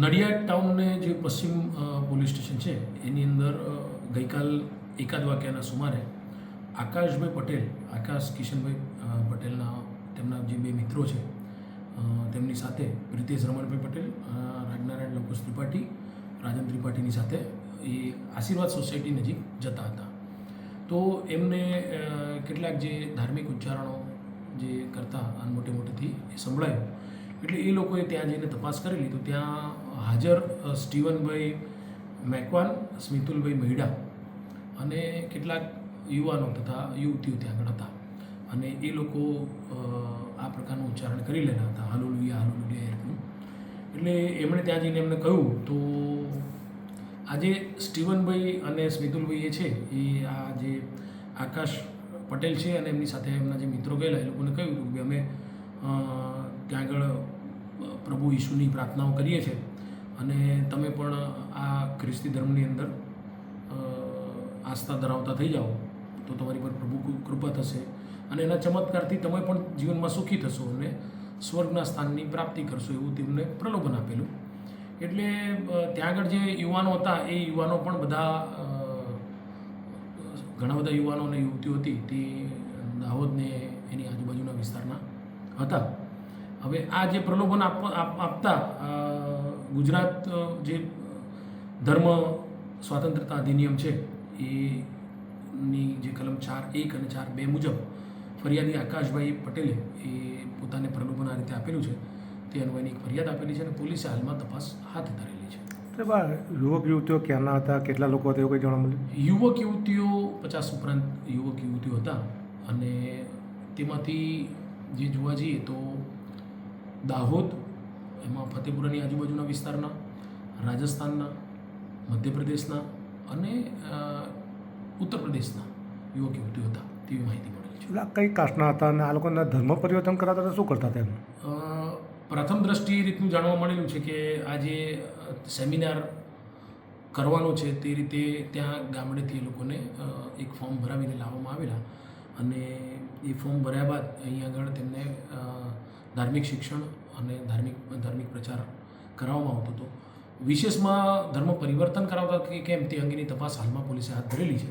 નડિયાદ ટાઉનને જે પશ્ચિમ police station છે, એની અંદર ગઈકાલ એકાદ વાગ્યાના સુમારે આકાશભાઈ પટેલ, આકાશ કિશનભાઈ પટેલના, તેમના જે બે મિત્રો છે તેમની સાથે પ્રિતેશ રમણભાઈ પટેલ રાજનારાયણ લોકેશ ત્રિપાઠી, રાજન ત્રિપાઠીની સાથે એ આશીર્વાદ સોસાયટી નજીક જતા હતા. તો એમને કેટલાક જે ધાર્મિક ઉચ્ચારણો જે કરતા અને મોટે મોટેથી એ સંભળાયું. એટલે એ લોકોએ ત્યાં જઈને તપાસ કરેલી લીધું. ત્યાં હાજર સ્ટીવનભાઈ મેકવાન, સ્મિતુલભાઈ મહિડા અને કેટલાક યુવાનો તથા યુવતીઓ ત્યાં આગળ હતા. અને એ લોકો આ પ્રકારનું ઉચ્ચારણ કરી લેતા હતા. હાલુલુયા હાલુલુયા એરનું એટલે એમણે ત્યાં જઈને એમને કહ્યું, તો આજે સ્ટીવનભાઈ અને સ્મિતુલભાઈ એ છે, એ આ જે આકાશ પટેલ છે અને એમની સાથે એમના જે મિત્રો ગયેલા, એ લોકોને કહ્યું કે અમે ત્યાં આગળ પ્રભુ ઈશુની પ્રાર્થનાઓ કરીએ છીએ. અને તમે પણ આ ખ્રિસ્તી ધર્મની અંદર આસ્થા ધરાવતા થઈ જાઓ, તો તમારી પર પ્રભુ કૃપા થશે. અને એના ચમત્કારથી તમે પણ જીવનમાં સુખી થશો અને સ્વર્ગના સ્થાનની પ્રાપ્તિ કરશો એવું તેમને પ્રલોભન આપેલું. એટલે ત્યાં આગળ જે યુવાનો હતા, એ યુવાનો પણ બધા ઘણા બધા યુવાનો અને યુવતીઓ હતી તે દાહોદને એની આજુબાજુના વિસ્તારના હતા. હવે આ જે પ્રલોભન આપ આપ- આપતા ગુજરાત જે ધર્મ સ્વાતંત્રતા અધિનિયમ છે એની જે કલમ ચાર એક અને ચાર બે મુજબ ફરિયાદી આકાશભાઈ પટેલે એ પોતાને પ્રલોભન આ રીતે આપેલું છે તે અન્વયની એક ફરિયાદ આપેલી છે અને પોલીસે હાલમાં તપાસ હાથ ધરેલી છે. યુવક યુવતીઓ ક્યાંના હતા? કેટલા લોકો હતા એવું કંઈ જાણવા મળ્યું? યુવક યુવતીઓ પચાસ ઉપરાંત યુવક યુવતીઓ હતા અને તેમાંથી જે જોવા જઈએ તો દાહોદ એમાં ફતેપુરાની આજુબાજુના વિસ્તારના રાજસ્થાનના મધ્યપ્રદેશના અને ઉત્તર પ્રદેશના યુવક યુવતીઓ હતા. તેવી માહિતી મળેલી છે. એટલે કઈ કાસ્ટના હતા અને આ લોકોના ધર્મ પરિવર્તન કરાતા હતા શું કરતા હતા એમ? પ્રથમ દ્રષ્ટિએ રીતનું જાણવા મળેલું છે કે આ જે સેમિનાર કરવાનો છે તે રીતે ત્યાં ગામડેથી એ લોકોને એક ફોર્મ ભરાવીને લાવવામાં આવેલા. અને એ ફોર્મ ભર્યા બાદ અહીં આગળ તેમને ધાર્મિક શિક્ષણ અને ધાર્મિક ધાર્મિક પ્રચાર કરાવવામાં આવતો હતો. વિશેષમાં ધર્મ પરિવર્તન કરાવતા કે કેમ તે અંગેની તપાસ હાલમાં પોલીસે હાથ ધરેલી છે.